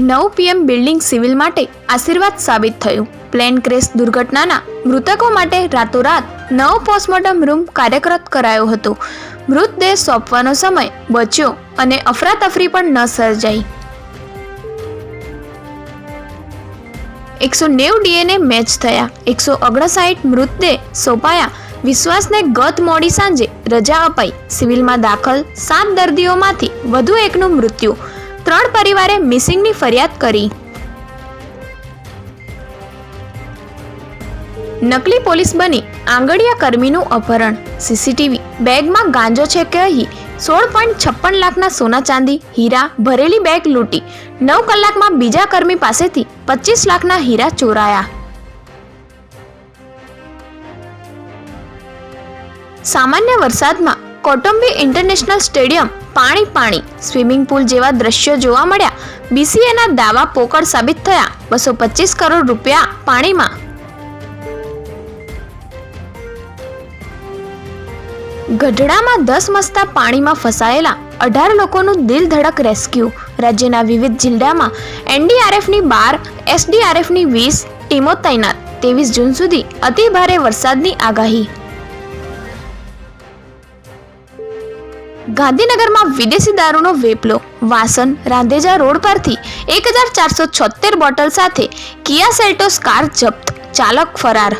નવ PM building civil માટે આશીર્વાદ સાબિત થયું. પ્લેન ક્રેશ દુર્ઘટનાના મૃતકો માટે રાતોરાત નવો પોસ્ટમોર્ટમ રૂમ કાર્યરત કરાયો હતો. મૃતદેહ સોંપવાનો સમય બચ્યો અને અફરાતફરી પણ ન સર્જાઈ. એકસો નેવ ડીએનએ મેચ થયા. એકસો ઓગણસાઠ મૃતદેહ સોંપાયા. વિશ્વાસને ગત મોડી સાંજે રજા અપાઈ. સિવિલમાં દાખલ સાત દર્દીઓમાંથી વધુ એકનું મૃત્યુ. ત્રણ પરિવારે મિસિંગની ફરિયાદ કરી. નકલી પોલીસ બની આંગડિયા કર્મીનું અપહરણ. સીસીટીવી બેગમાં ગાંજો છે કે અહીં સોળ પોઈન્ટ છપ્પન લાખના સોના ચાંદી, હીરા, ભરેલી બેગ લૂંટી નવ કલાકમાં બીજા કર્મી પાસેથી પચીસ લાખના હીરા ચોરાયા. સામાન્ય વરસાદમાં કોટંબી ઇન્ટરનેશનલ સ્ટેડિયમ પાણી પાણી સ્વિમિંગ પુલ જેવા દ્રશ્યો જોવા મળ્યા. બીસીએના દાવા પોકળ સાબિત થયા. બસો પચીસ કરોડ રૂપિયા પાણીમાં. ગઢડામાં દસ મસ્તા પાણીમાં ફસાયેલા અઢાર લોકોનું દિલ ધડક રેસ્ક્યુ. રાજ્યના વિવિધ જિલ્લામાં એનડીઆરએફની બાર, એસડીઆરએફની વીસ, ટીમો તૈનાત. ત્રેવીસ જૂન સુધી અતિ ભારે વરસાદની આગાહી. ગાંધીનગરમાં વિદેશી દારૂનો વેપલો. વાસન રાંધેજા રોડ પરથી એક હજાર ચારસો છોતેર બોટલ સાથે કિયા સેલ્ટોસ કાર જપ્ત. ચાલક ફરાર.